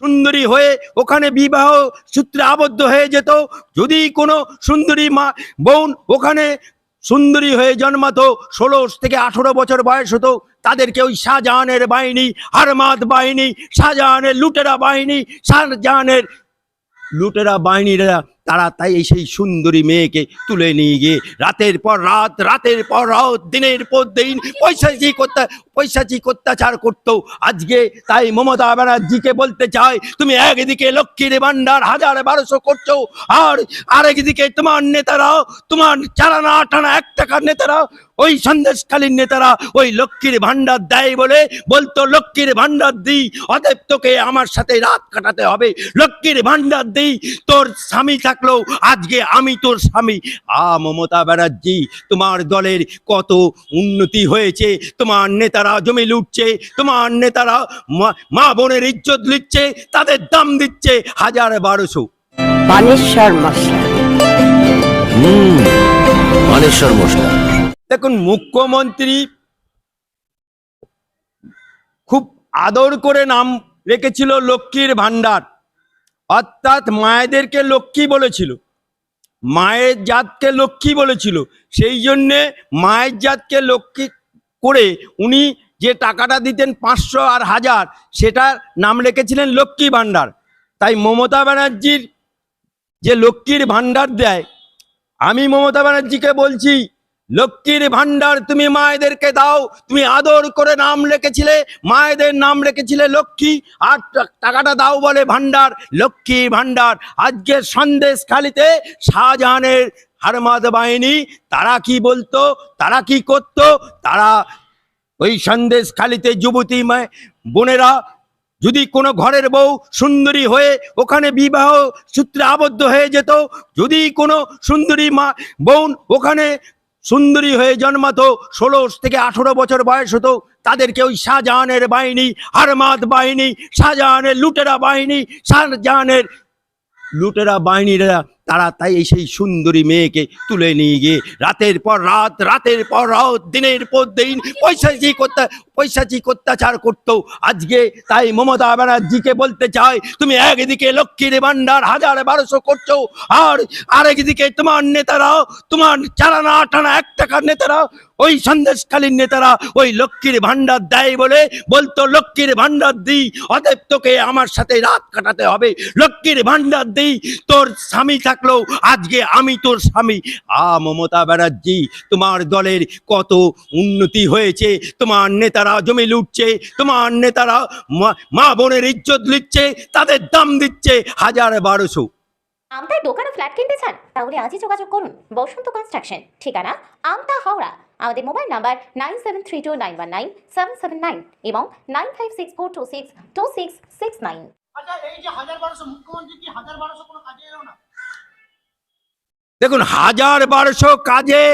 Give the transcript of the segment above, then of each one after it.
সুন্দরী হয়ে ওখানে বিবাহ সূত্রে আবদ্ধ হয়ে যেত। যদি কোনো সুন্দরী মা, বোন ওখানে সুন্দরী হয়ে জন্মাতো, ষোলো থেকে আঠেরো বছর বয়স হতো, তাদেরকে ওই শাহজাহানের বাহিনী, হারমাদ বাহিনী, শাহজাহানের লুটেরা বাহিনী, শাহজাহানের লুটেরা বাহিনীরা তারা তাই এই সেই সুন্দরী মেয়েকে তুলে নিয়ে গিয়ে রাতের পর রাত, রাতের পর রাত, দিনের পর দিন পৈশাচিক অত্যা পৈশাচিক অত্যাচার করতো। আজকে তাই মমতা ব্যানার্জিকে বলতে চাই, তুমি একদিকে লক্ষ্মীর ভান্ডার হাজার বারোশো করছ, আর আরেকদিকে তোমার নেতারা, তোমার চারানা আটানা এক টাকার নেতারা, ওই সন্দেশকালীন নেতারা ওই লক্ষ্মীর ভান্ডার দেয় বলে বলতো, লক্ষ্মীর ভান্ডার দিই, অতএব তোকে আমার সাথে রাত কাটাতে হবে। লক্ষ্মীর ভান্ডার দিই, তোর স্বামী থাকলেও আজকে আমি তোর স্বামী। আ মমতা ব্যানার্জি তোমার দলের কত উন্নতি হয়েছে তোমার নেতারা জমি লুটছে তোমার নেতারা মা- বোনের ইজ্জত লিখছে তাদের দাম দিচ্ছে হাজার বারোশো। বানেশ্বর মশলা। হুম মশলা। দেখুন মুখ্যমন্ত্রী খুব আদর করে নাম রেখেছিল লক্ষ্মীর ভাণ্ডার। অর্থাৎ মায়েদেরকে লক্ষ্মী বলেছিল। মায়ের জাতকে লক্ষ্মী বলেছিল। সেই জন্যে মায়ের জাতকে লক্ষ্মী করে উনি যে টাকাটা দিতেন পাঁচশো আর হাজার, সেটার নাম রেখেছিলেন লক্ষ্মী ভাণ্ডার। তাই মমতা ব্যানার্জির যে লক্ষ্মীর ভাণ্ডার দেয়, আমি মমতা ব্যানার্জিকে বলছি লক্ষ্মীর ভান্ডার তুমি মায়েদেরকে দাও। তুমি আদর করে নাম রেখেছিলে, মায়েদের নাম রেখেছিলে লক্ষ্মী, আর টাকাটা দাও বলে ভান্ডার লক্ষ্মী ভান্ডার আজকে সন্দেশ খালিতে শাহজাহানের হারমাদ বাহিনী, তারা কি বলতো, তারা কি করতো? তারা ওই সন্দেশ খালিতে যুবতী বোনেরা যদি কোনো ঘরের বউ সুন্দরী হয়ে ওখানে বিবাহ সূত্রে আবদ্ধ হয়ে যেত, যদি কোনো সুন্দরী মা বোন ওখানে সুন্দরী হয়ে জন্মাতো ষোলো থেকে আঠেরো বছর বয়স হতো। তাদেরকে ওই শাহজাহানের বাহিনী হারমাদ বাহিনী, শাহজাহানের লুটেরা বাহিনী, শাহজাহানের লুটেরা বাহিনীরা তারা তাই এই সেই সুন্দরী মেয়েকে তুলে নিয়ে গিয়ে রাতের পর রাত, রাতের পর রাত, দিনের পর দিন পৈশাচিক অত্যা পৈশাচিক অত্যাচার করতো, আজকে তাই মমতা ব্যানার্জিকে বলতে চাই, তুমি একদিকে লক্ষ্মীর ভান্ডার হাজার বারোশো করছ, আর আরেকদিকে তোমার নেতারা, তোমার চারানা আটানা এক টাকার নেতারা, ওই সন্দেশকালীন নেতারা ওই লক্ষ্মীর ভান্ডার দেয় বলে বলতো, লক্ষ্মীর ভান্ডার দিই, অতএব তোকে আমার সাথে রাত কাটাতে হবে, লক্ষ্মীর ভান্ডার দিই, তোর স্বামী থাকলেও আজকে আমি তোর স্বামী। আ মমতা ব্যানার্জি তোমার দলের কত উন্নতি হয়েছে তোমার নেতারা জমি লুটছে তোমার নেতারা মা- মা বোনের ইজ্জত লিখছে তাদের দাম দিচ্ছে হাজার বারোশো। আমতায় দোকান ও ফ্ল্যাট কিনতে চান? তাহলে আজই যোগাযোগ করুন। বসন্ত কনস্ট্রাকশন। ঠিকানা আমতা হাওড়া। আমাদের mobile number nine seven three two nine one nine seven seven nine এবং nine five six four two six two six six nine. আচ্ছা এই যে হাজার বারোশো মুখ্যমন্ত্রী কি হাজার বারোশো কোনো কাজে এলো না? দেখুন হাজার বারোশো কাজে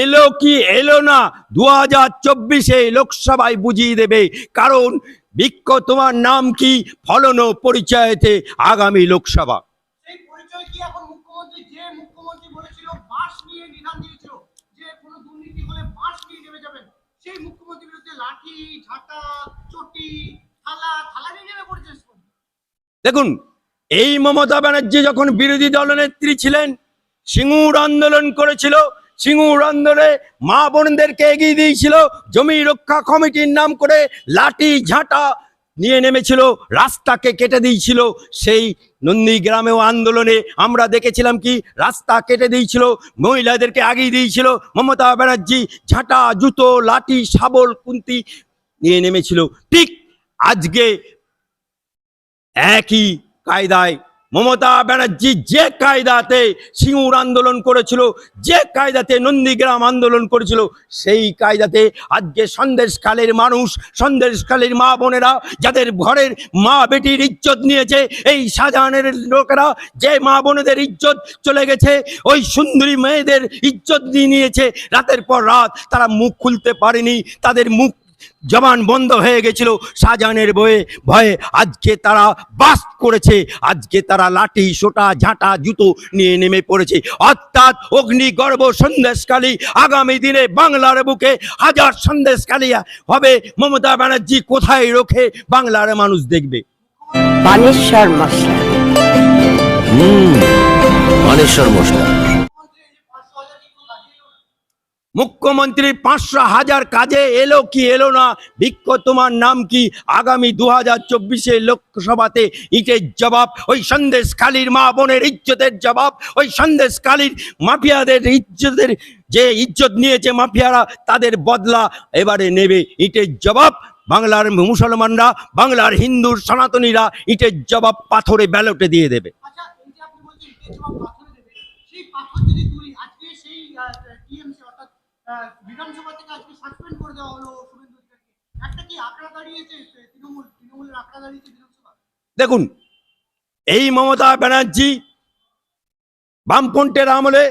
এলো কি এলো না দু হাজার চব্বিশে লোকসভায় বুঝিয়ে দেবে। কারণ বৃক্ষ তোমার নাম কি ফলন ও পরিচয়তে আগামী লোকসভা। দেখুন এই মমতা ব্যানার্জি যখন বিরোধী দলনেত্রী ছিলেন সিঙ্গুর আন্দোলন করেছিল। সিঙ্গুর আন্দোলনে মা বোনদেরকে এগিয়ে দিয়েছিল। জমি রক্ষা কমিটির নাম করে লাঠি, ঝাঁটা নিয়ে নেমেছিল, রাস্তাকে কেটে দিয়েছিল। সেই নন্দীগ্রামেও আন্দোলনে আমরা দেখেছিলাম কি, রাস্তা কেটে দিয়েছিল, মহিলাদেরকে আগিয়ে দিয়েছিল। মমতা ব্যানার্জি ঝাঁটা, জুতো, লাঠি, শাবল, কুন্তি নিয়ে নেমেছিল। ঠিক আজকে একই কায়দায় মমতা ব্যানার্জি যে কায়দাতে সিঙ্গুর আন্দোলন করেছিল, যে কায়দাতে নন্দীগ্রাম আন্দোলন করেছিল, সেই কায়দাতে আজকে সন্দেশকালের মানুষ সন্দেশকালের মা বোনেরা, যাদের ঘরের মা বেটির ইজ্জত নিয়েছে, এই শাহজাহানের লোকেরা, যে মা বোনেদের ইজ্জত চলে গেছে, ওই সুন্দরী মেয়েদের ইজ্জত নিয়ে নিয়েছে, রাতের পর রাত তারা মুখ খুলতে পারেনি, তাদের মুখ জবান বন্ধ হয়ে গেছিল শাহজাহানের বয়ে ভয়ে আজকে তারা বাস করেছে আজকে তারা লাঠি সোটা ঝাঁটা জুতো নিয়ে নেমে পড়েছে। অর্থাৎ অগ্নিগর্ভ সন্দেশকালী আগামী দিনে বাংলার বুকে হাজার সন্দেশকালী হবে। মমতা ব্যানার্জি কোথায় রোখে? বাংলার মানুষ দেখবে। বানেশ্বর মশলা। হুম মশলা। মুখ্যমন্ত্রী পাঁচশো হাজার কাজে এলো কি এলো না? ভিক্ষ তোমার নাম কি? আগামী দু হাজার চব্বিশে লোকসভাতে ইটের জবাব, ওই সন্দেশ কালীর মা বোনের ইজ্জতের জবাব, ওই সন্দেশ কালীর মাফিয়াদের ইজ্জতের যে ইজ্জত নিয়েছে মাফিয়ারা, তাদের বদলা এবারে নেবে ইটের জবাব। বাংলার মুসলমানরা, বাংলার হিন্দুর সনাতনীরা ইটের জবাব পাথরে ব্যালটে দিয়ে দেবে। আচ্ছা বিধানসভা আজকে সাসপেন্ড করে দেওয়া হলো শুভেন্দু একটা কি দাঁড়িয়েছে তৃণমূল তৃণমূলের দাঁড়িয়েছে দেখুন, এই মমতা ব্যানার্জি বামফ্রন্টের আমলে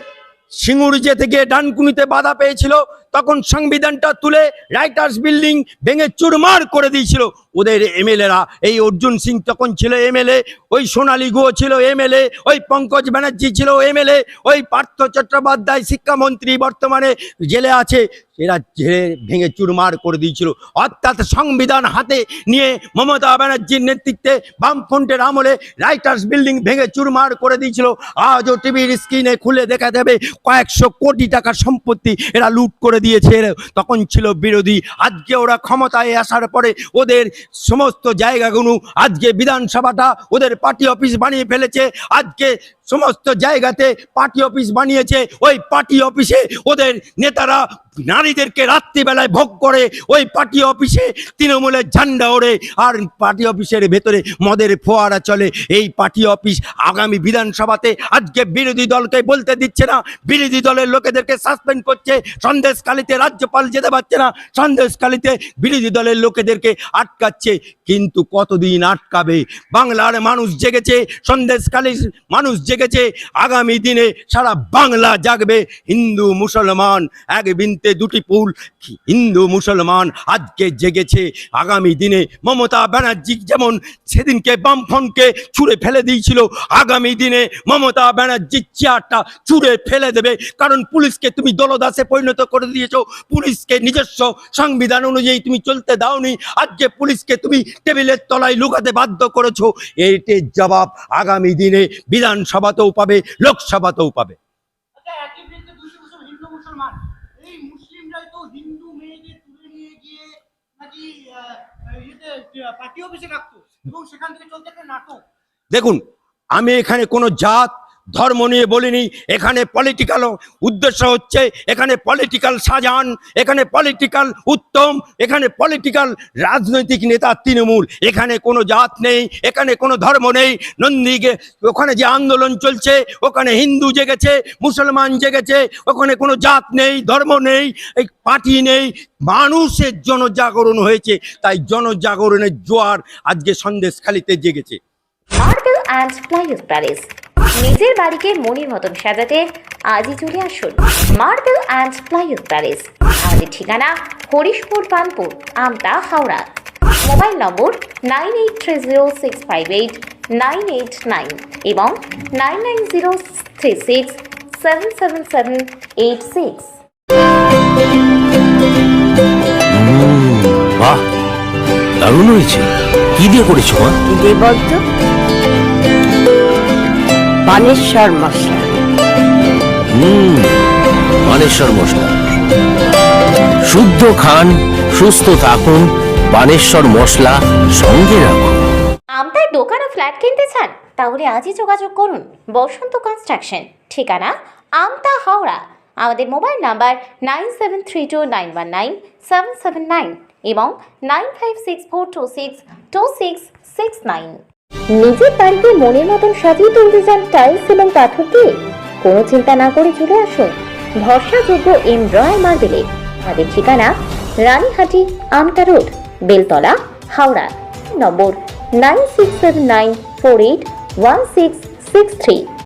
সিঙ্গুরিজে থেকে ডানকুনিতে বাধা পেয়েছিল। তখন সংবিধানটা তুলে রাইটার্স বিল্ডিং ভেঙে চুরমার করে দিয়েছিল। ওদের এমএলএরা, এই অর্জুন সিং তখন ছিল এমএলএ, ওই সোনালী গুহ ছিল এমএলএ, ওই পঙ্কজ ব্যানার্জি ছিল এমএলএ, ওই পার্থ চট্টোপাধ্যায় শিক্ষামন্ত্রী বর্তমানে জেলে আছে। এরা জেলে ভেঙে চুরমার করে দিয়েছিল। অর্থাৎ সংবিধান হাতে নিয়ে মমতা ব্যানার্জির নেতৃত্বে বামফ্রন্টের আমলে রাইটার্স বিল্ডিং ভেঙে চুরমার করে দিয়েছিল। আজও টিভির স্ক্রিনে খুলে দেখা যাবে কয়েকশো কোটি টাকার সম্পত্তি এরা লুট করে দিয়েছে। তখন ছিল বিরোধী। আজকে ওরা ক্ষমতায় আসার পরে ওদের সমস্ত জায়গাগুলো আজকে বিধানসভাটা ওদের পার্টি অফিস বানিয়ে ফেলেছে। আজকে সমস্ত জায়গাতে পার্টি অফিস বানিয়েছে। ওই পার্টি অফিসে ওদের নেতারা নারীদেরকে রাত্রিবেলায় ভোগ করে। ওই পার্টি অফিসে তৃণমূলের ঝান্ডা ওড়ে। আর পার্টি অফিসের ভেতরে মদের ফোয়ারা চলে। এই পার্টি অফিস আগামী বিধানসভাতে আজকে বিরোধী দলকে বলতে দিচ্ছে না। বিরোধী দলের লোকেদেরকে সাসপেন্ড করছে। সন্দেশকালীতে রাজ্যপাল যেতে পারছে না। সন্দেশকালীতে বিরোধী দলের লোকেদেরকে আটকাচ্ছে। কিন্তু কতদিন আটকাবে? বাংলার মানুষ জেগেছে। সন্দেশকালীর মানুষ জেগেছে আগামী দিনে সারা বাংলা জাগবে। হিন্দু, মুসলমান এক বিনতে দুটি পুল। হিন্দু, মুসলমান আজকে জেগেছে। আগামী দিনে মমতা ব্যানার্জি যেমন সেদিনকে বামফ্রন্টকে ছুঁড়ে ফেলে দিয়েছিল, আগামী দিনে মমতা ব্যানার্জির চেয়ারটা ছুঁড়ে ফেলে দেবে। কারণ পুলিশকে তুমি দলদাসে পরিণত করে দিয়েছ। পুলিশকে নিজস্ব সংবিধান অনুযায়ী তুমি চলতে দাওনি। আজকে পুলিশকে তুমি টেবিলের তলায় লুকাতে বাধ্য করেছ। এটির জবাব আগামী দিনে বিধানসভাতেও পাবে লোকসভাতেও পাবে। আচ্ছা দেখুন আমি এখানে কোনো জাত ধর্ম নিয়ে বলিনি, এখানে পলিটিক্যাল উদ্দেশ্য হচ্ছে, এখানে পলিটিক্যাল সাজান, এখানে পলিটিক্যাল উত্তম, এখানে পলিটিক্যাল রাজনৈতিক নেতা তৃণমূল, এখানে কোনো জাত নেই, এখানে কোনো ধর্ম নেই, নন্দীকে, ওখানে যে আন্দোলন চলছে, ওখানে হিন্দু জেগেছে, মুসলমান জেগেছে, ওখানে কোনো জাত নেই, ধর্ম নেই, এই পার্টি নেই, মানুষের জনজাগরণ হয়েছে, তাই জনজাগরণের জোয়ার আজকে সন্দেশখালিতে জেগেছে। মার্বেল অ্যান্ড প্লাইউড প্যালেস নিজের বাড়িকে মনির মতন সাজাতে আজই চলে আসুন মার্বেল অ্যান্ড প্লাইউড প্যালেস আমাদের ঠিকানা Harishpur Panpur Amta Howrah. Mobile number nine eight three zero six five eight nine eight nine এবং nine nine zero three six seven seven seven eight six বাহ দারুণ হয়েছে। কি দিয়ে করেছ মা? কি দিয়ে বলতো বানেশ্বর মশলা। হুম মানেশ্বর মশলা। শুদ্ধ খান সুস্থ থাকুন বানেশ্বর মশলা সঙ্গে রাখুন। আমতায় দোকান ও ফ্ল্যাট কিনতে চান তাহলে আজই যোগাযোগ করুন বসন্ত কনস্ট্রাকশন। ঠিকানা আমতা হাওড়া। আমাদের mobile number nine seven three two nine one nine seven seven nine এবং nine five six four two six two six six nine. নিজের বাড়িতে মনের মতন সাজিয়ে তুলতে চান টাইলস এবং পাথর দিয়ে? কোনো চিন্তা না করে চলে আসুন। ভরসাযোগ্য এম রয়্যাল মার্বেলে। আমাদের ঠিকানা Ranihati, Amta road, Beltala, Howrah number nine six seven nine four eight one six six three.